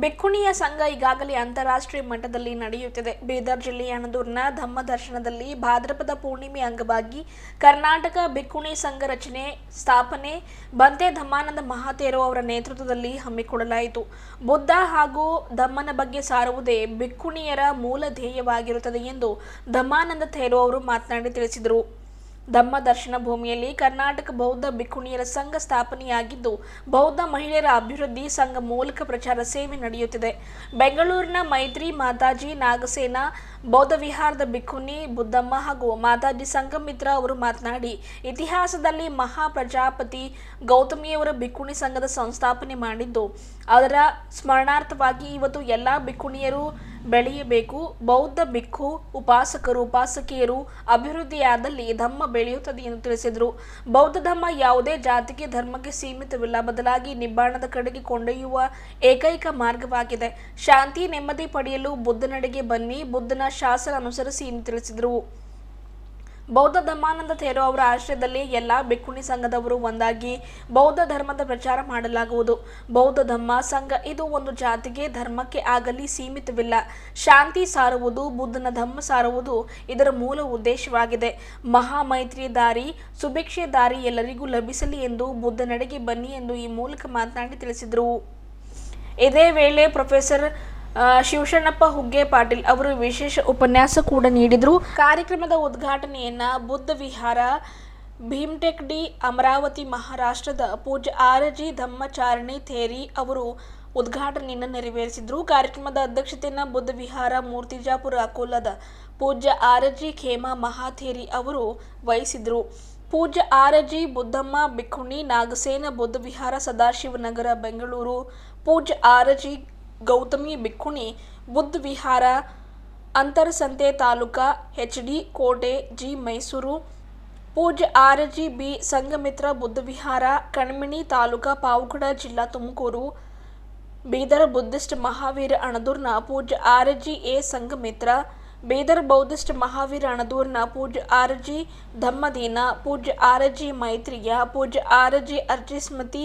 ಬೆಕ್ಕುಣಿಯ ಸಂಘ ಈಗಾಗಲೇ ಅಂತಾರಾಷ್ಟ್ರೀಯ ಮಟ್ಟದಲ್ಲಿ ನಡೆಯುತ್ತಿದೆ. ಬೀದರ್ ಜಿಲ್ಲೆಯ ಅಣದೂರಿನ ಧಮ್ಮ ದರ್ಶನದಲ್ಲಿ ಭಾದ್ರಪದ ಪೂರ್ಣಿಮೆ ಅಂಗವಾಗಿ ಕರ್ನಾಟಕ ಬೆಕ್ಕುಣಿ ಸಂಘ ರಚನೆ, ಸ್ಥಾಪನೆ, ಬಂತೆ ಧಮ್ಮಾನಂದ ಮಹಾತೇರು ಅವರ ನೇತೃತ್ವದಲ್ಲಿ ಹಮ್ಮಿಕೊಳ್ಳಲಾಯಿತು. ಬುದ್ಧ ಹಾಗೂ ಧಮ್ಮನ ಬಗ್ಗೆ ಸಾರುವುದೇ ಬೆಕ್ಕುಣಿಯರ ಮೂಲ ಧ್ಯೇಯವಾಗಿರುತ್ತದೆ ಎಂದು ಧಮ್ಮಾನಂದ ತೇರು ಅವರು ಮಾತನಾಡಿ ತಿಳಿಸಿದರು. ಧಮ್ಮ ದರ್ಶನ ಭೂಮಿಯಲ್ಲಿ ಕರ್ನಾಟಕ ಬೌದ್ಧ ಭಿಕ್ಕುಣಿಯರ ಸಂಘ ಸ್ಥಾಪನೆಯಾಗಿದ್ದು, ಬೌದ್ಧ ಮಹಿಳೆಯರ ಅಭಿವೃದ್ಧಿ ಸಂಘ ಮೂಲಕ ಪ್ರಚಾರ ಸೇವೆ ನಡೆಯುತ್ತಿದೆ. ಬೆಂಗಳೂರಿನ ಮೈತ್ರಿ ಮಾತಾಜಿ ನಾಗಸೇನ, ಬೌದ್ಧ ವಿಹಾರದ ಭಿಕ್ಕುನಿ ಬುದ್ಧಮ್ಮ ಹಾಗೂ ಮಾತಾಜಿ ಸಂಘಮಿತ್ರ ಅವರು ಮಾತನಾಡಿ, ಇತಿಹಾಸದಲ್ಲಿ ಮಹಾ ಪ್ರಜಾಪತಿ ಗೌತಮಿಯವರ ಭಿಕ್ಕುಣಿ ಸಂಘದ ಸಂಸ್ಥಾಪನೆ ಮಾಡಿದ್ದು, ಅದರ ಸ್ಮರಣಾರ್ಥವಾಗಿ ಇವತ್ತು ಎಲ್ಲ ಭಿಕ್ಕುಣಿಯರು ಬೆಳೆಯಬೇಕು. ಬೌದ್ಧ ಭಿಕ್ಕು ಉಪಾಸಕರು, ಉಪಾಸಕಿಯರು ಅಭಿವೃದ್ಧಿಯಾದಲ್ಲಿ ಧಮ್ಮ ಬೆಳೆಯುತ್ತದೆ ಎಂದು ತಿಳಿಸಿದರು. ಬೌದ್ಧ ಧಮ್ಮ ಯಾವುದೇ ಜಾತಿಗೆ, ಧರ್ಮಕ್ಕೆ ಸೀಮಿತವಿಲ್ಲ. ಬದಲಾಗಿ ನಿಬ್ಬಾಣದ ಕಡೆಗೆ ಕೊಂಡೊಯ್ಯುವ ಏಕೈಕ ಮಾರ್ಗವಾಗಿದೆ. ಶಾಂತಿ ನೆಮ್ಮದಿ ಪಡೆಯಲು ಬುದ್ಧನಡೆಗೆ ಬನ್ನಿ. ಬುದ್ಧನ ಶಾಸನ ಅನುಸರಿಸಿ ಎಂದು ತಿಳಿಸಿದರು. ಬೌದ್ಧ ಧಮ್ಮಾನಂದ ಥೇರೋ ಅವರ ಆಶ್ರಯದಲ್ಲಿ ಎಲ್ಲ ಬಿಕ್ಕುಣಿ ಸಂಘದವರು ಒಂದಾಗಿ ಬೌದ್ಧ ಧರ್ಮದ ಪ್ರಚಾರ ಮಾಡಲಾಗುವುದು. ಬೌದ್ಧ ಧರ್ಮ ಸಂಘ ಇದು ಒಂದು ಜಾತಿಗೆ ಧರ್ಮಕ್ಕೆ ಆಗಲಿ ಸೀಮಿತವಿಲ್ಲ. ಶಾಂತಿ ಸಾರುವುದು, ಬುದ್ಧನ ಧಮ್ಮ ಸಾರುವುದು ಇದರ ಮೂಲ ಉದ್ದೇಶವಾಗಿದೆ. ಮಹಾಮೈತ್ರಿ ದಾರಿ, ಸುಭಿಕ್ಷೆ ದಾರಿ ಎಲ್ಲರಿಗೂ ಲಭಿಸಲಿ ಎಂದು ಬುದ್ಧನಡೆಗೆ ಬನ್ನಿ ಎಂದು ಈ ಮೂಲಕ ಮಾತನಾಡಿ ತಿಳಿಸಿದರು. ಇದೇ ವೇಳೆ ಪ್ರೊಫೆಸರ್ ಶಿವಶಣ್ಣಪ್ಪ ಹುಗ್ಗೆ ಪಾಟೀಲ್ ಅವರು ವಿಶೇಷ ಉಪನ್ಯಾಸ ಕೂಡ ನೀಡಿದರು. ಕಾರ್ಯಕ್ರಮದ ಉದ್ಘಾಟನೆಯನ್ನು ಬುದ್ಧ ವಿಹಾರ, ಭೀಮ್ಟೆಕ್ ಡಿ ಅಮರಾವತಿ ಮಹಾರಾಷ್ಟ್ರದ ಪೂಜ್ಯ ಆರಜಿ ಧಮ್ಮಚಾರಣಿ ಥೇರಿ ಅವರು ಉದ್ಘಾಟನೆಯನ್ನು ನೆರವೇರಿಸಿದರು. ಕಾರ್ಯಕ್ರಮದ ಅಧ್ಯಕ್ಷತೆಯನ್ನು ಬುದ್ಧ ವಿಹಾರ, ಮೂರ್ತಿಜಾಪುರ ಅಕೋಲದ ಪೂಜ್ಯ ಆರಜಿ ಖೇಮಾ ಮಹಾಥೇರಿ ಅವರು ವಹಿಸಿದರು. ಪೂಜ್ಯ ಆರಜಿ ಬುದ್ಧಮ್ಮ ಬಿಕ್ಕುಣಿ, ನಾಗಸೇನ ಬುದ್ಧ ವಿಹಾರ, ಸದಾಶಿವನಗರ, ಬೆಂಗಳೂರು ಪೂಜ್ಯ ಆರಜಿ ಗೌತಮಿ ಬಿಕ್ಕುಣಿ ಬುದ್ಧ ವಿಹಾರ, ಅಂತರಸಂತೆ ತಾಲೂಕಾ, ಎಚ್ ಡಿ ಕೋಟೆ, ಜಿ ಮೈಸೂರು ಪೂಜ್ಯ ಆರಜಿ ಬಿ ಸಂಘಮಿತ್ರ ಬುದ್ಧ ವಿಹಾರ, ಕಣ್ಮಿಣಿ ತಾಲೂಕಾ, ಪಾವಗಡ ಜಿಲ್ಲಾ ತುಮಕೂರು, ಬೀದರ್ ಬುದ್ಧಿಸ್ಟ್ ಮಹಾವೀರ ಅಣದೂರ್ನ ಪೂಜ್ಯ ಆರಜಿ ಎ ಸಂಘಮಿತ್ರ, ಬೀದರ್ ಬೌದ್ಧಿಸ್ಟ್ ಮಹಾವೀರ ಅಣದೂರ್ನ ಪೂಜ್ಯ ಆರಜಿ ಧಮ್ಮದೀನ ಪೂಜ್ಯ ಆರಜಿ ಮೈತ್ರಿಯ ಪೂಜ್ಯ ಆರಜಿ ಅರ್ಜಿಸ್ಮತಿ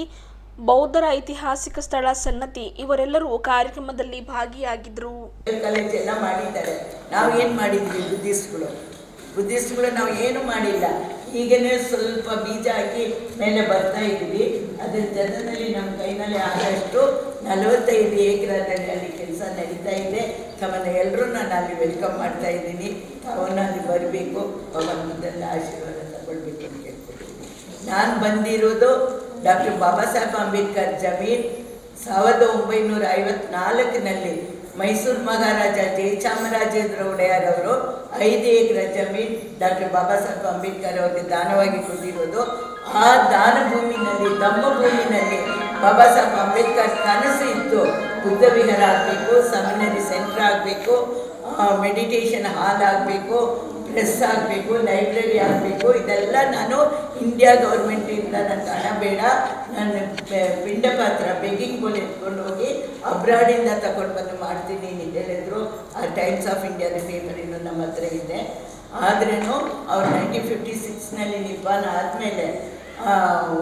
ಬೌದ್ಧರ ಐತಿಹಾಸಿಕ ಸ್ಥಳ ಸನ್ನತಿ, ಇವರೆಲ್ಲರೂ ಕಾರ್ಯಕ್ರಮದಲ್ಲಿ ಭಾಗಿಯಾಗಿದ್ರು. ಎಲ್ಲ ಮಾಡಿದ್ದಾರೆ. ನಾವು ಏನು ಮಾಡಿದ್ವಿ? ಬುದ್ಧಿಸ್ಟ್ಗಳು. ಬುದ್ಧಿಸ್ಟ್ಗಳು ನಾವು ಏನು ಮಾಡಿಲ್ಲ. ಈಗನೇ ಸ್ವಲ್ಪ ಬೀಜ ಹಾಕಿ ಮೇಲೆ ಬರ್ತಾ ಇದ್ವಿ ಅದ್ರ ಜನದಲ್ಲಿ ನಮ್ಮ ಕೈನಲ್ಲಿ ಆದಷ್ಟು ನಲವತ್ತೈದು ಏಕರದಲ್ಲಿ ಅಲ್ಲಿ ಕೆಲಸ ನಡೀತಾ ಇದೆ. ತಮ್ಮನ್ನ ಎಲ್ಲರೂ ನಾನು ಅಲ್ಲಿ ವೆಲ್ಕಮ್ ಮಾಡ್ತಾ ಇದ್ದೀನಿ. ಅವನ್ನ ಅಲ್ಲಿ ಬರಬೇಕು. ಭಗವಂತನ ಆಶೀರ್ವಾದ ತಗೊಳ್ಬೇಕು ಅಂತ ಹೇಳ್ಕೊಡ್ತೀನಿ ನಾನು ಬಂದಿರೋದು ಡಾಕ್ಟರ್ ಬಾಬಾ ಸಾಹೇಬ್ ಅಂಬೇಡ್ಕರ್ ಜಮೀನ್ ಸಾವಿರದ ಒಂಬೈನೂರ ಐವತ್ನಾಲ್ಕಿನಲ್ಲಿ ಮೈಸೂರು ಮಹಾರಾಜ ಜಯಚಾಮರಾಜೇಂದ್ರ ಒಡೆಯರವರು ಐದು ಎಕರೆ ಜಮೀನ್ ಡಾಕ್ಟರ್ ಬಾಬಾ ಸಾಹೇಬ್ ಅಂಬೇಡ್ಕರ್ ಅವರಿಗೆ ದಾನವಾಗಿ ಕೊಟ್ಟಿರೋದು. ಆ ದಾನ ಭೂಮಿನಲ್ಲಿ ತಮ್ಮ ಭೂಮಿನಲ್ಲಿ ಬಾಬಾ ಸಾಹೇಬ್ ಅಂಬೇಡ್ಕರ್ ಕನಸು ಇತ್ತು. ಬುದ್ಧ ವಿಹಾರ ಆಗಬೇಕು, ಸೆಮಿನರಿ ಸೆಂಟರ್ ಆಗಬೇಕು ಮೆಡಿಟೇಷನ್ ಹಾಲ್ ಆಗಬೇಕು ಪ್ರೆಸ್ ಆಗಬೇಕು, ಲೈಬ್ರರಿ ಆಗಬೇಕು, ಇದೆಲ್ಲ ನಾನು ಇಂಡಿಯಾ ಗೌರ್ಮೆಂಟಿಂದ ನನಗೆ ಹಣ ಬೇಡ. ನಾನು ಪಿಂಡ ಪಾತ್ರ ಬೆಗ್ಗಿಂಗ್ ಬೋಲ್ ಎತ್ಕೊಂಡು ಹೋಗಿ ಅಬ್ರಾಡಿಂದ ತಗೊಂಡು ಬಂದು ಮಾಡ್ತೀನಿ ಅಂತ ಹೇಳಿದ್ರು. ಆ ಟೈಮ್ಸ್ ಆಫ್ ಇಂಡಿಯಾದ ಪೇಪರ್ ಇನ್ನು ನಮ್ಮ ಹತ್ರ ಇದೆ. ಆದ್ರೂ ಅವ್ರು ನೈನ್ಟೀನ್ ಫಿಫ್ಟಿ ಸಿಕ್ಸ್ನಲ್ಲಿ ನಿಬ್ಬಾನ ಆದಮೇಲೆ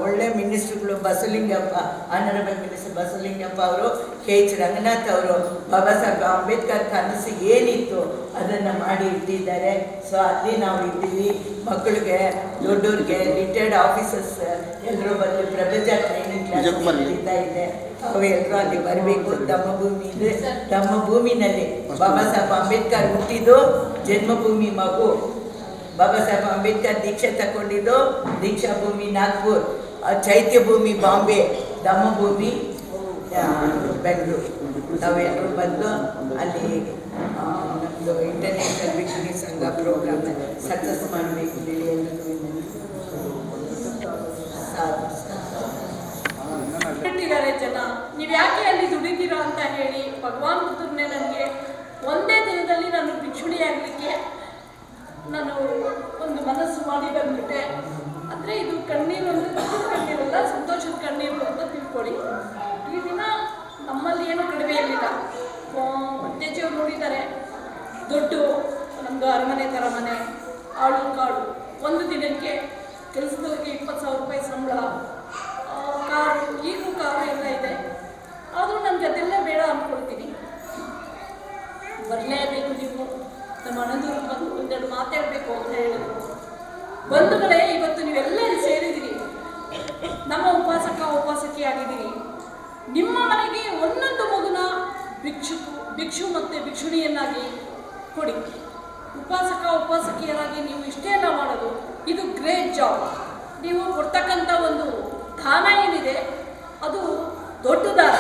ಒಳ್ಳೆ ಮಿನಿಸ್ಟ್ರುಗಳು ಬಸವಲಿಂಗಪ್ಪ ಆನರಬಲ್ ಮಿನಿಸ್ಟರ್ ಬಸವಲಿಂಗಪ್ಪ ಅವರು ಕೆ ಎಚ್ ರಂಗನಾಥ್ ಅವರು ಬಾಬಾ ಸಾಹೇಬ್ ಅಂಬೇಡ್ಕರ್ ಕನಸು ಏನಿತ್ತು ಅದನ್ನು ಮಾಡಿ ಇಟ್ಟಿದ್ದಾರೆ. ಸೊ ಅಲ್ಲಿ ನಾವು ಇದ್ದೀವಿ. ಮಕ್ಕಳಿಗೆ ದೊಡ್ಡವ್ರಿಗೆ ರಿಟೈರ್ಡ್ ಆಫೀಸರ್ಸ್ ಎಲ್ಲರೂ ಬಂದು ಪ್ರಪಂಚ ಟ್ರೈನಿಂಗ್ ಕ್ಲಾಸ್ ನಡೀತಾ ಇದೆ. ಅವೆಲ್ಲರೂ ಎಲ್ಲರೂ ಅಲ್ಲಿ ಬರಬೇಕು. ತಮ್ಮ ಭೂಮಿ ಇದೆ ತಮ್ಮ ಭೂಮಿನಲ್ಲಿ ಬಾಬಾ ಸಾಹೇಬ್ ಅಂಬೇಡ್ಕರ್ ಹುಟ್ಟಿದ್ದು ಜನ್ಮಭೂಮಿ ಮಗು. ಬಾಬಾ ಸಾಹೇಬ್ ಅಂಬೇಡ್ಕರ್ ದೀಕ್ಷೆ ತಗೊಂಡಿದ್ದು ದೀಕ್ಷಾ ಭೂಮಿ ನಾಗ್ಪುರ್. ಚೈತ್ಯ ಭೂಮಿ ಬಾಂಬೆ ದಮ್ಮ ಭೂಮಿ. ಬೆಂಗಳೂರು ನಾವೆಲ್ಲರೂ ಬಂದು ಅಲ್ಲಿ ನಮ್ಮದು ಇಂಟರ್ನ್ಯಾಷನಲ್ ವಿಜ್ಞಾನಿ ಸಂಘ ಪ್ರೋಗ್ರಾಮ್ ಸಕ್ಸಸ್ ಮಾಡಬೇಕು ಹೇಳಿ ಎಲ್ಲರೂ ಜನ. ನೀವು ಯಾಕೆ ಅಲ್ಲಿ ದುಡಿದಿರೋ ಅಂತ ಹೇಳಿ ಭಗವಾನ್ ಬುದ್ಧರನ್ನೇ ನನಗೆ ಒಂದೇ ದಿನದಲ್ಲಿ ನಾನು ಭಿಕ್ಷುಣಿ ಆಗಲಿಕ್ಕೆ ನಾನು ಒಂದು ಮನಸ್ಸು ಮಾಡಿ ಬಂದ್ಬಿಟ್ಟೆ. ಅಂದರೆ ಇದು ಕಣ್ಣೀರು ಅಂದರೆ ಕಣ್ಣೀರಲ್ಲ, ಸಂತೋಷದ ಕಣ್ಣೀರು ಅಂತ ತಿಳ್ಕೊಳ್ಳಿ. ನಮ್ಮಲ್ಲಿ ಏನೂ ಕಡಿಮೆ ಇರಲಿಲ್ಲ ಅತ್ತೆಜಿಯವ್ರು ನೋಡಿದ್ದಾರೆ. ದೊಡ್ಡು ನಮ್ಮದು ಅರಮನೆ ಥರ ಮನೆ, ಆಳು ಕಾಳು ಒಂದು ದಿನಕ್ಕೆ ಕೆಲಸದವ್ರಿಗೆ ಇಪ್ಪತ್ತು ಸಾವಿರ ರೂಪಾಯಿ ಸಂಬಳ. ಕಾರು, ಈಗೂ ಕಾರು ಎಲ್ಲ ಇದೆ. ಆದರೂ ನನಗೆ ಅದೆಲ್ಲ ಬೇಡ ಅಂದ್ಕೊಳ್ತೀನಿ ಬರಲೇಬೇಕು ನೀವು. ನಮ್ಮ ಅನಂದೂರು ಬಂದು ಒಂದೆರಡು ಮಾತಾಡಬೇಕು ಅಂತ ಹೇಳಿದ್ರು. ಬಂಧುಗಳೇ ಇವತ್ತು ನೀವೆಲ್ಲರೂ ಸೇರಿದ್ದೀರಿ. ನಮ್ಮ ಉಪಾಸಕ ಉಪವಾಸಕ್ಕೆ ಆಗಿದ್ದೀರಿ ನಿಮ್ಮ ಮನೆಗೆ ಒಂದೊಂದು ಮಗುನ ಭಿಕ್ಷು ಭಿಕ್ಷು ಮತ್ತು ಭಿಕ್ಷುಣಿಯನ್ನಾಗಿ ಕೊಡಿ. ಉಪಾಸಕ, ಉಪಾಸಕಿಯರಾಗಿ ನೀವು ಇಷ್ಟೆಲ್ಲ ಮಾಡೋದು ಇದು ಗ್ರೇಟ್ ಜಾಬ್ ನೀವು ಕೊಡ್ತಕ್ಕಂಥ ಒಂದು ದಾನ ಏನಿದೆ, ಅದು ದೊಡ್ಡ ದಾನ.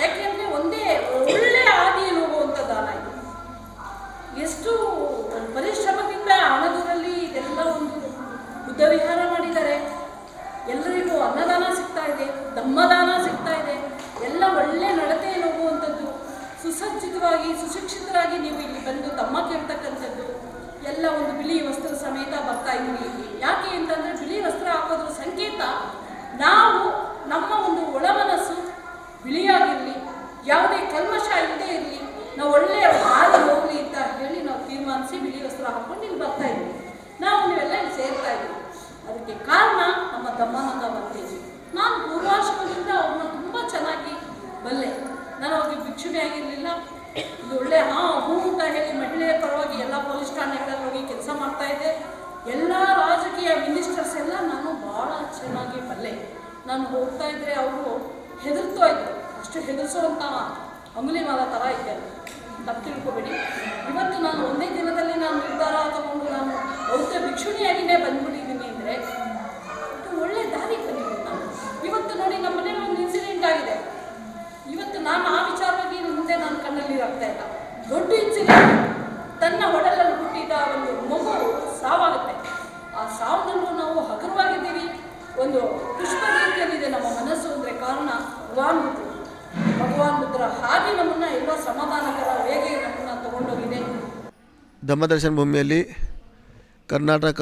ಯಾಕೆಂದರೆ ಒಂದೇ ಒಳ್ಳೆ ಹಾದಿಯಲ್ಲಿ ಹೋಗುವಂಥ ದಾನ ಇದು. ಎಷ್ಟು ಪರಿಶ್ರಮದಿಂದ ಹಣದೂರಲ್ಲಿ ಇದೆಲ್ಲ ಒಂದು ಬುದ್ಧ ವಿಹಾರ ಮಾಡಿದ್ದಾರೆ. ಎಲ್ಲರಿಗೂ ಅನ್ನದಾನ ಸಿಗ್ತಾ ಇದೆ. ಧಮ್ಮದಾನ ಎಲ್ಲ ಒಳ್ಳೆ ನಡತೆ ಹೋಗುವಂಥದ್ದು ಸುಸಜ್ಜಿತವಾಗಿ, ಸುಶಿಕ್ಷಿತರಾಗಿ ನೀವು ಇಲ್ಲಿ ಬಂದು ತಮ್ಮ ಕೇಳ್ತಕ್ಕಂಥದ್ದು. ಎಲ್ಲ ಒಂದು ಬಿಳಿ ವಸ್ತ್ರ ಸಮೇತ ಬರ್ತಾ ಇದ್ದೀವಿ ಯಾಕೆ ಅಂತಂದ್ರೆ ಬಿಳಿ ವಸ್ತ್ರ ಹಾಕೋದ್ರ ಸಂಕೇತ. ನಾವು ನಮ್ಮ ಒಂದು ಒಳಮನಸ್ಸು ಬಿಳಿಯಾಗಿರಲಿ, ಯಾವುದೇ ಕಲ್ಮಶ ಇಲ್ಲದೆ ಇರಲಿ, ನಾವು ಒಳ್ಳೆಯ ಹಾದಿ ಹೋಗಲಿ ಅಂತ ಹೇಳಿ ನಾವು ತೀರ್ಮಾನಿಸಿ ಬಿಳಿ ವಸ್ತ್ರ ಹಾಕೊಂಡು ಇಲ್ಲಿ ಬರ್ತಾ ಇದ್ದೀವಿ. ನಾವು ನೀವೆಲ್ಲ ಇಲ್ಲಿ ಸೇರ್ತಾ ಇದ್ದೀವಿ ಅದಕ್ಕೆ ಕಾರಣ ನಮ್ಮ ದಮ್ಮಾನಂದ ಬರ್ತೀವಿ ನಾನು ಪೂರ್ವಾಶ್ರಮದಿಂದ ಅವ್ರನ್ನ ತುಂಬ ಚೆನ್ನಾಗಿ ಬಲ್ಲೆ. ನಾನು ಅವ್ರಿಗೆ ಭಿಕ್ಷುಣಿ ಆಗಿರಲಿಲ್ಲ. ಇದು ಒಳ್ಳೆ, ಹಾ, ಹೂ ಅಂತ ಹೇಳಿ ಮಹಿಳೆಯರ ಪರವಾಗಿ ಎಲ್ಲ ಪೊಲೀಸ್ ಠಾಣೆಗಳಲ್ಲಿ ಹೋಗಿ ಕೆಲಸ ಮಾಡ್ತಾ ಇದ್ದೆ. ಎಲ್ಲ ರಾಜಕೀಯ ಮಿನಿಸ್ಟರ್ಸ್ ಎಲ್ಲ ನಾನು ಭಾಳ ಚೆನ್ನಾಗಿ ಬಲ್ಲೆ. ನಾನು ಹೋಗ್ತಾ ಇದ್ರೆ ಅವರು ಹೆದರ್ತಾ ಇದ್ರು. ಅಷ್ಟು ಹೆದರ್ಸುವಂಥ ಅಂಗುಲಿಮಾಲ ಥರ ಇದೆ. ತಪ್ಪು ತಿಳ್ಕೊಬೇಡಿ. ಇವತ್ತು ನಾನು ಒಂದೇ ದಿನದಲ್ಲಿ ನಾನು ನಿರ್ಧಾರ ತಗೊಂಡು ನಾನು ಬೌದ್ಧ ಭಿಕ್ಷುಣಿಯಾಗಿನೇ ಬಂದ್ಬಿಟ್ಟಿದ್ದೀನಿ ಅಂದರೆ ಒಳ್ಳೆ ದಾರಿ ಬಂದಿದ್ದೀನಿ ನಾನು ಇವತ್ತು ನೋಡಿ ನಮ್ಮ ಮನೇಲಿ ಒಂದು ಇನ್ಸಿಡೆಂಟ್ ಆಗಿದೆ. ಇವತ್ತು ನಾನು ಆ ವಿಚಾರವಾಗಿ ಮುಂದೆ ನನ್ನ ಕಣ್ಣಲ್ಲಿ ಆಗ್ತಾ ಇಲ್ಲ. ದೊಡ್ಡ ಇನ್ಸಿಡೆಂಟ್ ತನ್ನ ಒಡಲಲ್ಲಿ ಹುಟ್ಟಿದ ಒಂದು ಮಗು ಸಾವಾಗುತ್ತೆ. ಆ ಸಾವನ್ನಲ್ಲೂ ನಾವು ಹಗುರವಾಗಿದ್ದೀವಿ. ಒಂದು ಪುಷ್ಪ ರೀತಿಯಲ್ಲಿದೆ ನಮ್ಮ ಮನಸ್ಸು ಅಂದರೆ ಕಾರಣ ಭಗವಾನ್ ಬುದ್ಧರು ಭಗವಾನ್ ಬುದ್ಧರ ಹಾಗೆ ನಮ್ಮನ್ನ ಎಲ್ಲ ಸಮಾಧಾನಕರ ಹೇಗೆ ನಮ್ಮನ್ನ ತಗೊಂಡೋಗಿದೆ. ಧರ್ಮದರ್ಶನ ಭೂಮಿಯಲ್ಲಿ ಕರ್ನಾಟಕ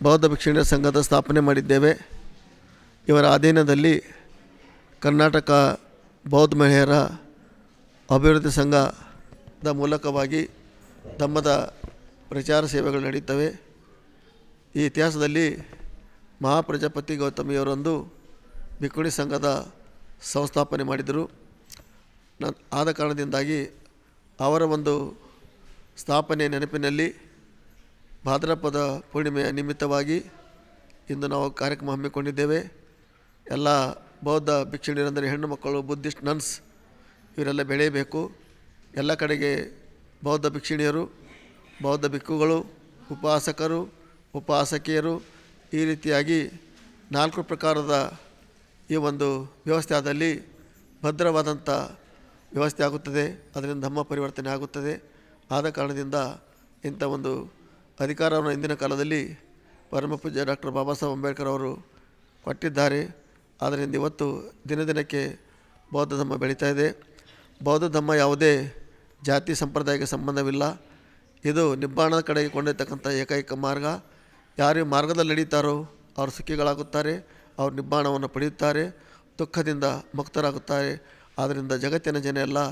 ಬೌದ್ಧ ಭಿಕ್ಷುಣಿಯರ ಸಂಘದ ಸ್ಥಾಪನೆ ಮಾಡಿದ್ದೇವೆ. ಇವರ ಅಧೀನದಲ್ಲಿ ಕರ್ನಾಟಕ ಬೌದ್ಧ ಮಹಿಳೆಯರ ಅಭಿವೃದ್ಧಿ ಸಂಘದ ಮೂಲಕವಾಗಿ ತಮ್ಮದ ಪ್ರಚಾರ ಸೇವೆಗಳು ನಡೀತವೆ. ಈ ಇತಿಹಾಸದಲ್ಲಿ ಮಹಾಪ್ರಜಾಪತಿ ಗೌತಮಿಯವರೊಂದು ಬಿಕ್ಕುಣಿ ಸಂಘದ ಸಂಸ್ಥಾಪನೆ ಮಾಡಿದರು. ನ, ಆದ ಕಾರಣದಿಂದಾಗಿ ಅವರ ಒಂದು ಸ್ಥಾಪನೆ ನೆನಪಿನಲ್ಲಿ ಭಾದ್ರಪದ ಪೂರ್ಣಿಮೆಯ ನಿಮಿತ್ತವಾಗಿ ಇಂದು ನಾವು ಕಾರ್ಯಕ್ರಮ ಹಮ್ಮಿಕೊಂಡಿದ್ದೇವೆ. ಎಲ್ಲ ಬೌದ್ಧ ಭಿಕ್ಷುಣಿಯರಂದರೆ ಹೆಣ್ಣು ಮಕ್ಕಳು, ಬುದ್ಧಿಸ್ಟ್ ನನ್ಸ್, ಇವರೆಲ್ಲ ಬೆಳೆಯಬೇಕು. ಎಲ್ಲ ಕಡೆಗೆ ಬೌದ್ಧ ಭಿಕ್ಷುಣಿಯರು, ಬೌದ್ಧ ಭಿಕ್ಕುಗಳು ಉಪಾಸಕರು, ಉಪಾಸಕಿಯರು ಈ ರೀತಿಯಾಗಿ ನಾಲ್ಕು ಪ್ರಕಾರದ ಈ ಒಂದು ವ್ಯವಸ್ಥೆ ಆದಲ್ಲಿ ಭದ್ರವಾದಂಥ ವ್ಯವಸ್ಥೆ ಆಗುತ್ತದೆ. ಅದರಿಂದ ಧಮ್ಮ ಪರಿವರ್ತನೆ ಆಗುತ್ತದೆ. ಆದ ಕಾರಣದಿಂದ ಇಂಥ ಒಂದು ಅಧಿಕಾರವನ್ನು ಇಂದಿನ ಕಾಲದಲ್ಲಿ ಪರಮಪೂಜ್ಯ ಡಾಕ್ಟರ್ ಬಾಬಾ ಸಾಹೇಬ್ ಅಂಬೇಡ್ಕರ್ ಅವರು ಕೊಟ್ಟಿದ್ದಾರೆ. ಆದ್ದರಿಂದ ಇವತ್ತು ದಿನ ದಿನಕ್ಕೆ ಬೌದ್ಧ ಧರ್ಮ ಬೆಳೀತಾ ಇದೆ. ಬೌದ್ಧ ಧರ್ಮ ಯಾವುದೇ ಜಾತಿ ಸಂಪ್ರದಾಯಕ್ಕೆ ಸಂಬಂಧವಿಲ್ಲ. ಇದು ನಿಬ್ಬಾಣದ ಕಡೆಗೆ ಕೊಂಡಿರ್ತಕ್ಕಂಥ ಏಕೈಕ ಮಾರ್ಗ. ಯಾರು ಮಾರ್ಗದಲ್ಲಿ ನಡೀತಾರೋ ಅವರು ಸುಖಿಗಳಾಗುತ್ತಾರೆ, ಅವರು ನಿಬ್ಬಾಣವನ್ನು ಪಡೆಯುತ್ತಾರೆ, ದುಃಖದಿಂದ ಮುಕ್ತರಾಗುತ್ತಾರೆ. ಆದ್ದರಿಂದ ಜಗತ್ತಿನ ಜನ ಎಲ್ಲ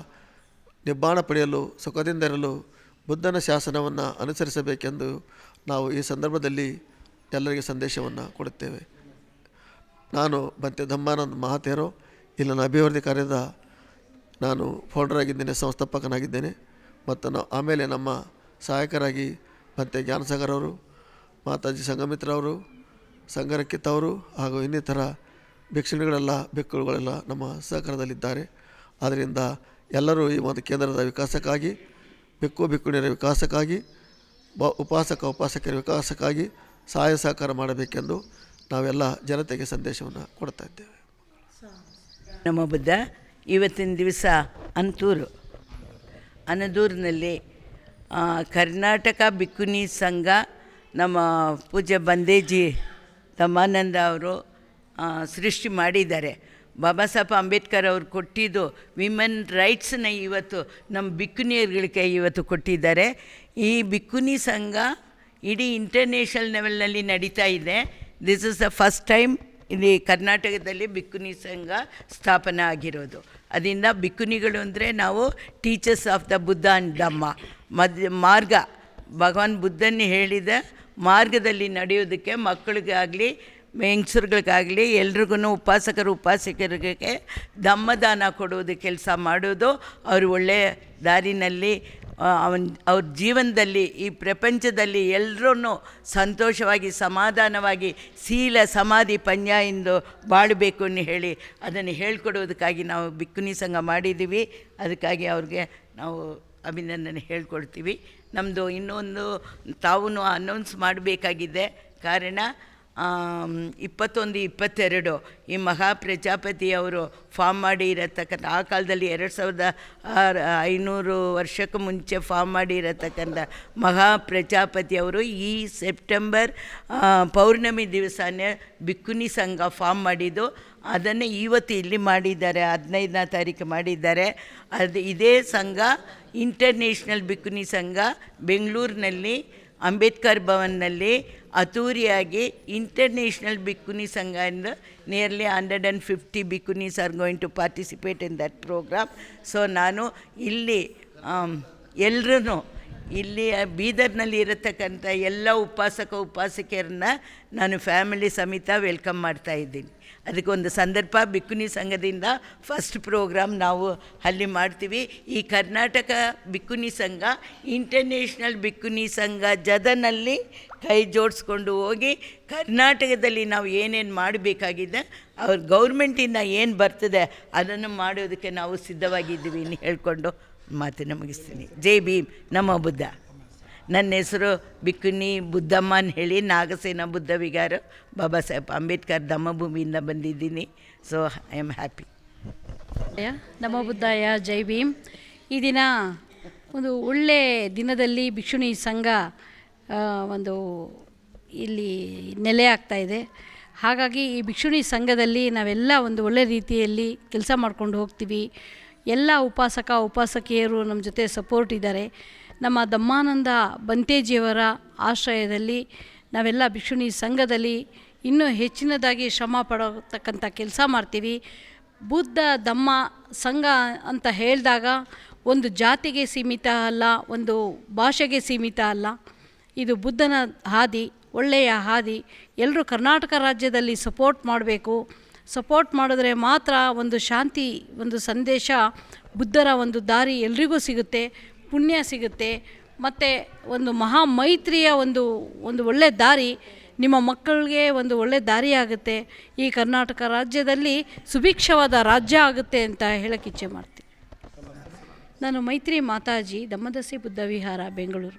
ನಿಬ್ಬಾಣ ಪಡೆಯಲು, ಸುಖದಿಂದ ಇರಲು ಬುದ್ಧನ ಶಾಸನವನ್ನು ಅನುಸರಿಸಬೇಕೆಂದು ನಾವು ಈ ಸಂದರ್ಭದಲ್ಲಿ ಎಲ್ಲರಿಗೆ ಸಂದೇಶವನ್ನು ಕೊಡುತ್ತೇವೆ. ನಾನು ಬಂತೆ ಧಮ್ಮಾನಂದ್ ಮಹಾತೇರೋ ಇಲ್ಲಿನ ಅಭಿವೃದ್ಧಿ ಕಾರ್ಯದ ನಾನು ಫೌಂಡರ್ ಆಗಿದ್ದೇನೆ ಸಂಸ್ಥಾಪಕನಾಗಿದ್ದೇನೆ, ಮತ್ತು ನಾವು ಆಮೇಲೆ ನಮ್ಮ ಸಹಾಯಕರಾಗಿ ಬಂತೆ ಜ್ಞಾನಸಾಗರ್ ಅವರು, ಮಾತಾಜಿ ಸಂಗಮಿತ್ರ ಅವರು ಸಂಗರಕ್ಕಿತ್ ಅವರು ಹಾಗೂ ಇನ್ನಿತರ ಭಿಕ್ಷುಣಿಗಳೆಲ್ಲ ಭಿಕ್ಕುಗಳೆಲ್ಲ ನಮ್ಮ ಸಹಕಾರದಲ್ಲಿದ್ದಾರೆ. ಆದ್ದರಿಂದ ಎಲ್ಲರೂ ಈ ಒಂದು ಕೇಂದ್ರದ ವಿಕಾಸಕ್ಕಾಗಿ, ಭಿಕ್ಕು ಭಿಕ್ಕುಣಿಯರ ವಿಕಾಸಕ್ಕಾಗಿ, ಬ ಉಪಾಸಕ ಉಪಾಸಕರ ವಿಕಾಸಕ್ಕಾಗಿ ಸಹಾಯ ಸಹಕಾರ ಮಾಡಬೇಕೆಂದು ನಾವೆಲ್ಲ ಜನತೆಗೆ ಸಂದೇಶವನ್ನು ಕೊಡ್ತಾ ಇದ್ದೇವೆ. ನಮ್ಮ ಬುದ್ಧ ಇವತ್ತಿನ ದಿವಸ ಅಂತೂರು, ಅನದೂರಿನಲ್ಲಿ ಕರ್ನಾಟಕ ಬಿಕ್ಕುನಿ ಸಂಘ ನಮ್ಮ ಪೂಜ್ಯ ಬಂದೇಜಿ ತಮ್ಮಾನಂದ ಅವರು ಸೃಷ್ಟಿ ಮಾಡಿದ್ದಾರೆ. ಬಾಬಾ ಸಾಹೇಬ್ ಅಂಬೇಡ್ಕರ್ ಅವರು ಕೊಟ್ಟಿದ್ದು ವಿಮೆನ್ ರೈಟ್ಸನ್ನ ಇವತ್ತು ನಮ್ಮ ಬಿಕ್ಕುನಿಯರ್ಗಳಿಗೆ ಇವತ್ತು ಕೊಟ್ಟಿದ್ದಾರೆ. ಈ ಬಿಕ್ಕುನಿ ಸಂಘ ಇಡೀ ಇಂಟರ್ನ್ಯಾಷನಲ್ ಲೆವೆಲ್ನಲ್ಲಿ ನಡೀತಾ ಇದೆ. This is the first time ಇಲ್ಲಿ ಕರ್ನಾಟಕದಲ್ಲಿ ಬಿಕ್ಕುನಿ ಸಂಘ ಸ್ಥಾಪನೆ ಆಗಿರೋದು. ಅದರಿಂದ ಬಿಕ್ಕುನಿಗಳು ಅಂದರೆ ನಾವು teachers of the Buddha and Dhamma ಮದ್, ಮಾರ್ಗ. ಭಗವಾನ್ ಬುದ್ಧನ ಹೇಳಿದ ಮಾರ್ಗದಲ್ಲಿ ನಡೆಯೋದಕ್ಕೆ ಮಕ್ಕಳಿಗಾಗಲಿ, ಹೆಂಗಸರುಗಳಿಗಾಗಲಿ ಎಲ್ರಿಗೂ ಉಪಾಸಕರು, ಉಪಾಸಕರಿಗೆ ಧಮ್ಮದಾನ ಕೊಡುವುದು ಕೆಲಸ ಮಾಡೋದು ಅವರು ಒಳ್ಳೆಯ ದಾರಿನಲ್ಲಿ ಅವನ, ಅವ್ರ ಜೀವನದಲ್ಲಿ, ಈ ಪ್ರಪಂಚದಲ್ಲಿ ಎಲ್ಲರೂ ಸಂತೋಷವಾಗಿ, ಸಮಾಧಾನವಾಗಿ ಸೀಲ ಸಮಾಧಿ ಪಂಜ ಎಂದು ಬಾಳಬೇಕು ಅಂತ ಹೇಳಿ ಅದನ್ನು ಹೇಳ್ಕೊಡೋದಕ್ಕಾಗಿ ನಾವು ಬಿಕ್ಕುನಿ ಸಂಘ ಮಾಡಿದ್ದೀವಿ. ಅದಕ್ಕಾಗಿ ಅವ್ರಿಗೆ ನಾವು ಅಭಿನಂದನೆ ಹೇಳ್ಕೊಡ್ತೀವಿ. ನಮ್ಮದು ಇನ್ನೊಂದು ತಾವು ಅನೌನ್ಸ್ ಮಾಡಬೇಕಾಗಿದೆ ಕಾರಣ ಇಪ್ಪತ್ತೊಂದು, ಇಪ್ಪತ್ತೆರಡು. ಈ ಮಹಾ ಪ್ರಜಾಪತಿ ಅವರು ಫಾರ್ಮ್ ಮಾಡಿ ಇರತಕ್ಕಂಥ ಆ ಕಾಲದಲ್ಲಿ ಎರಡು ಸಾವಿರದ ಐನೂರು ವರ್ಷಕ್ಕೂ ಮುಂಚೆ ಫಾರ್ಮ್ ಮಾಡಿ ಇರತಕ್ಕಂಥ ಮಹಾ ಪ್ರಜಾಪತಿ ಅವರು ಈ ಸೆಪ್ಟೆಂಬರ್ ಪೌರ್ಣಮಿ ದಿವಸನೇ ಬಿಕ್ಕುನಿ ಸಂಘ ಫಾರ್ಮ್ ಮಾಡಿದ್ದು. ಅದನ್ನೇ ಇವತ್ತು ಇಲ್ಲಿ ಮಾಡಿದ್ದಾರೆ, ಹದಿನೈದನೇ ತಾರೀಕು ಮಾಡಿದ್ದಾರೆ. ಅದು, ಇದೇ ಸಂಘ, ಇಂಟರ್ನ್ಯಾಷನಲ್ ಬಿಕ್ಕುನಿ ಸಂಘ, ಬೆಂಗಳೂರಿನಲ್ಲಿ ಅಂಬೇಡ್ಕರ್ ಭವನ್ನಲ್ಲಿ ಅತೂರಿಯಾಗಿ ಇಂಟರ್ನ್ಯಾಷನಲ್ ಬಿಕ್ಕುನಿ ಸಂಘ nearly hundred and fifty bhikkhunis are going to participate in that programme so ನಾನು ಇಲ್ಲಿ ಎಲ್ಲರೂ ಇಲ್ಲಿ ಬೀದರ್ನಲ್ಲಿ ಇರತಕ್ಕಂಥ ಎಲ್ಲ ಉಪಾಸಕ, ಉಪಾಸಕಿಯರನ್ನ ನಾನು ಫ್ಯಾಮಿಲಿ ಸಮೇತ ವೆಲ್ಕಮ್ ಮಾಡ್ತಾ ಇದ್ದೀನಿ. ಅದಕ್ಕೊಂದು ಸಂದರ್ಭ ಬಿಕ್ಕುನಿ ಸಂಘದಿಂದ ಫಸ್ಟ್ ಪ್ರೋಗ್ರಾಮ್ ನಾವು ಅಲ್ಲಿ ಮಾಡ್ತೀವಿ. ಈ ಕರ್ನಾಟಕ ಬಿಕ್ಕುನಿ ಸಂಘ ಇಂಟರ್ನ್ಯಾಷನಲ್ ಬಿಕ್ಕುನಿ ಸಂಘ ಜದನಲ್ಲಿ ಕೈ ಜೋಡಿಸ್ಕೊಂಡು ಹೋಗಿ ಕರ್ನಾಟಕದಲ್ಲಿ ನಾವು ಏನೇನು ಮಾಡಬೇಕಾಗಿದೆ, ಅವ್ರ ಗೌರ್ಮೆಂಟಿಂದ ಏನು ಬರ್ತದೆ ಅದನ್ನು ಮಾಡೋದಕ್ಕೆ ನಾವು ಸಿದ್ಧವಾಗಿದ್ದೀವಿ ಇನ್ನು ಹೇಳ್ಕೊಂಡು ಮಾತನ್ನು ಮುಗಿಸ್ತೀನಿ. ಜೈ ಭೀಮ್. ನಮ್ಮ ಬುದ್ಧ. ನನ್ನ ಹೆಸರು ಬಿಕ್ಕುನಿ ಬುದ್ಧಮ್ಮ ಹೇಳಿ, ನಾಗಸೇನ ಬುದ್ಧ ವಿಗಾರ ಬಾಬಾ ಸಾಹೇಬ್ ಅಂಬೇಡ್ಕರ್ ಧಮ್ಮಭೂಮಿಯಿಂದ ಬಂದಿದ್ದೀನಿ. ಸೊ ಐ ಆಮ್ ಹ್ಯಾಪಿ ನಮ್ಮ ನಮೋ ಬುದ್ಧಾಯ, ಜೈ ಭೀಮ್. ಈ ದಿನ ಒಂದು ಒಳ್ಳೆ ದಿನದಲ್ಲಿ ಭಿಕ್ಷುಣಿ ಸಂಘ ಒಂದು ಇಲ್ಲಿ ನೆಲೆ ಇದೆ. ಹಾಗಾಗಿ ಈ ಭಿಕ್ಷುಣಿ ಸಂಘದಲ್ಲಿ ನಾವೆಲ್ಲ ಒಂದು ಒಳ್ಳೆ ರೀತಿಯಲ್ಲಿ ಕೆಲಸ ಮಾಡ್ಕೊಂಡು ಹೋಗ್ತೀವಿ. ಎಲ್ಲ ಉಪಾಸಕ, ಉಪಾಸಕಿಯರು ನಮ್ಮ ಜೊತೆ ಸಪೋರ್ಟ್ ಇದ್ದಾರೆ. ನಮ್ಮ ದಮ್ಮಾನಂದ ಬಂತೇಜಿಯವರ ಆಶ್ರಯದಲ್ಲಿ ನಾವೆಲ್ಲ ಭಿಕ್ಷುಣಿ ಸಂಘದಲ್ಲಿ ಇನ್ನೂ ಹೆಚ್ಚಿನದಾಗಿ ಶ್ರಮ ಪಡತಕ್ಕಂಥ ಕೆಲಸ ಮಾಡ್ತೀವಿ. ಬುದ್ಧ ದಮ್ಮ ಸಂಘ ಅಂತ ಹೇಳಿದಾಗ ಒಂದು ಜಾತಿಗೆ ಸೀಮಿತ ಅಲ್ಲ, ಒಂದು ಭಾಷೆಗೆ ಸೀಮಿತ ಅಲ್ಲ. ಇದು ಬುದ್ಧನ ಹಾದಿ, ಒಳ್ಳೆಯ ಹಾದಿ. ಎಲ್ಲರೂ ಕರ್ನಾಟಕ ರಾಜ್ಯದಲ್ಲಿ ಸಪೋರ್ಟ್ ಮಾಡಬೇಕು. ಸಪೋರ್ಟ್ ಮಾಡಿದ್ರೆ ಮಾತ್ರ ಒಂದು ಶಾಂತಿ, ಒಂದು ಸಂದೇಶ, ಬುದ್ಧರ ಒಂದು ದಾರಿ ಎಲ್ರಿಗೂ ಸಿಗುತ್ತೆ. ಪುಣ್ಯ ಸಿಗುತ್ತೆ. ಮತ್ತು ಒಂದು ಮಹಾ ಮೈತ್ರಿಯ ಒಂದು ಒಂದು ಒಳ್ಳೆ ದಾರಿ, ನಿಮ್ಮ ಮಕ್ಕಳಿಗೆ ಒಂದು ಒಳ್ಳೆ ದಾರಿ ಆಗುತ್ತೆ. ಈ ಕರ್ನಾಟಕ ರಾಜ್ಯದಲ್ಲಿ ಸುಭಿಕ್ಷವಾದ ರಾಜ್ಯ ಆಗುತ್ತೆ ಅಂತ ಹೇಳಕ್ಕೆ ಇಚ್ಛೆ ಮಾಡ್ತೀನಿ. ನಾನು ಮೈತ್ರಿ ಮಾತಾಜಿ ದಮ್ಮದಸಿ ಬುದ್ಧ ವಿಹಾರ, ಬೆಂಗಳೂರು.